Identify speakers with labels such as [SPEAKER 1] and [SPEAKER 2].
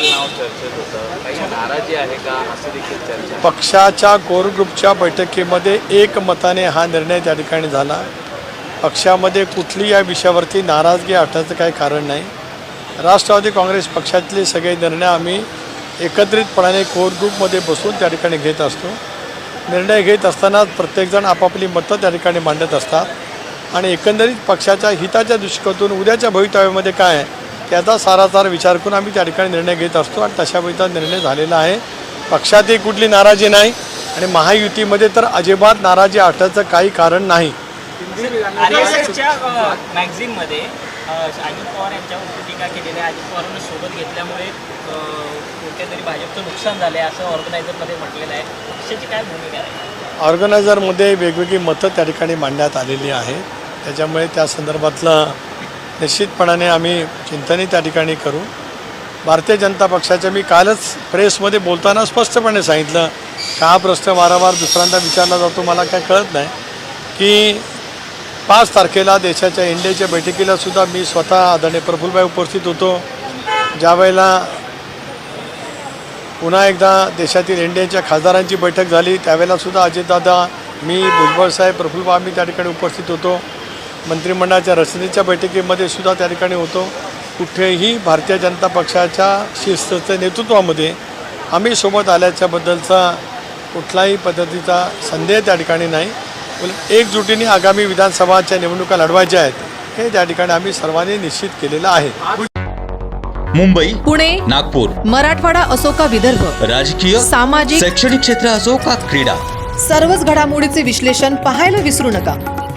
[SPEAKER 1] नाव चर्चेत होतं. काही नाराजी आहे का? असं देखील चर्चा आहे.
[SPEAKER 2] पक्षाच्या कोर ग्रुपच्या बैठकीमध्ये एक मताने हा निर्णय त्या ठिकाणी झाला. पक्षामध्ये कुठली या विषयावरती नाराजगी असण्याचं काही कारण नाही. राष्ट्रवादी काँग्रेस पक्षातले सगळे निर्णय आम्ही एकत्रितपणाने कोर ग्रुपमध्ये बसून त्या ठिकाणी घेत असतो. निर्णय घेत असताना प्रत्येकजण आपापली मतं त्या ठिकाणी मांडत असतात. आणि एकंदरीत पक्षाच्या हिताच्या दृष्टिकोनातून उद्याच्या भवितव्यामध्ये काय आहे? त्याचा सारासार विचार करून आम्ही त्या ठिकाणी निर्णय घेत असतो आणि तशा पद्धतीचा निर्णय झालेला आहे. पक्षातही कुठली नाराजी नाही आणि महायुतीमध्ये तर अजिबात नाराजी असण्याचं काही कारण नाही.
[SPEAKER 3] आरएसएसच्या मॅगझिनमध्ये अजित पवार यांच्यावर टीका केलेली आहे. अजित पवारांना सोबत घेतल्यामुळे अ, कुठेतरी भाजपचं नुकसान झालं आहे असं ऑर्गनायझरमध्ये म्हटलेलं आहे. पक्षाची काय भूमिका आहे?
[SPEAKER 2] ऑर्गनायझरमध्ये वेगवेगळी मतं त्या ठिकाणी मांडण्यात आलेली आहेत त्याच्यामुळे त्या संदर्भातलं निश्चितपणाने आम्ही चिंतनही त्या ठिकाणी करू. भारतीय जनता पक्षाच्या मी कालच प्रेसमध्ये बोलताना स्पष्टपणे सांगितलं. का हा प्रश्न वारंवार दुसऱ्यांदा विचारला जातो मला काय कळत नाही. की पाच तारखेला देशाच्या इंडियाच्या बैठकीला सुद्धा मी स्वतः आदरणीय प्रफुल्लभाई उपस्थित होतो. ज्यावेळेला पुन्हा एकदा देशातील इंडियाच्या खासदारांची बैठक झाली त्यावेळेलासुद्धा अजितदादा मी भुजबळ साहेब मी त्या ठिकाणी उपस्थित होतो. मंत्रिमंडळाच्या रचनेच्या बैठकीमध्ये सुद्धा त्या ठिकाणी होतो. कुठेही भारतीय जनता पक्षाच्या शिस्तच्या नेतृत्वामध्ये आम्ही सोबत आल्याच्याबद्दलचा कुठलाही पद्धतीचा संदेह त्या ठिकाणी नाही. उलट एकजुटीने आगामी विधानसभाच्या निवडणुका लढवायच्या आहेत हे त्या ठिकाणी आम्ही सर्वांनी निश्चित केलेलं आहे.
[SPEAKER 4] मुंबई
[SPEAKER 5] पुणे
[SPEAKER 4] नागपूर
[SPEAKER 5] मराठवाडा असो का विदर्भ
[SPEAKER 4] राजकीय
[SPEAKER 5] सामाजिक
[SPEAKER 4] शैक्षणिक क्षेत्र असो का क्रीडा
[SPEAKER 5] सर्वच घडामोडीचे विश्लेषण पाहायला विसरू नका.